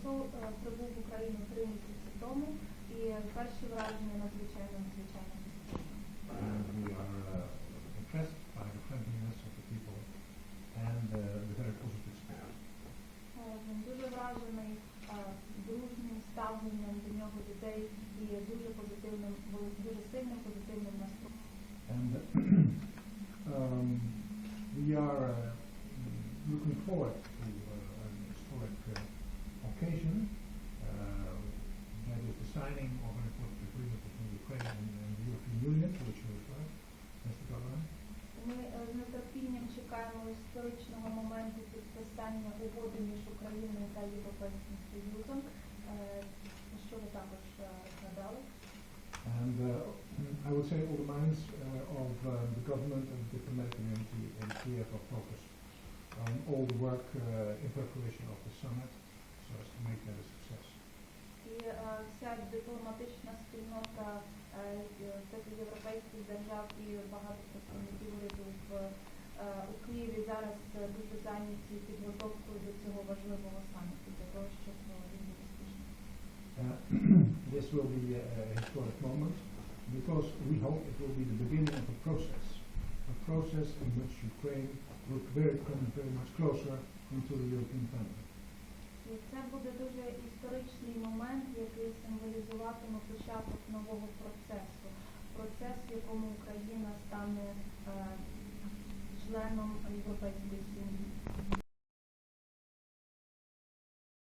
часу е, прибув в Україну три місяці тому і перші враження надзвичайно надзвичайно. Е, дуже вражений е, дружнім ставленням до нього людей і дуже позитивним, дуже сильним позитивним настроєм. And um, we are uh looking forward to uh, occasion. Uh, that is the signing of an important agreement between Ukraine and, and the European Union, to which you referred, Mr. Governor. Ми е, з нетерпінням чекаємо історичного моменту підписання угоди між Україною та Європейським Союзом, е, що ви також е, згадали. And uh, I would say all the minds uh, of uh, the government and the diplomatic community in Kiev are focused on all the work uh, in preparation of the summit so Держав і багато представників уряду в е, у Києві зараз е, дуже зайняті підготовкою до цього важливого саміту для того, щоб е, він був успішним. This will be a, a historic moment because we hope it will be the beginning of a process, a process in which Ukraine will very come very much closer into the European family. Це буде дуже історичний момент, який символізуватиме початок нового Planung und Urheberrecht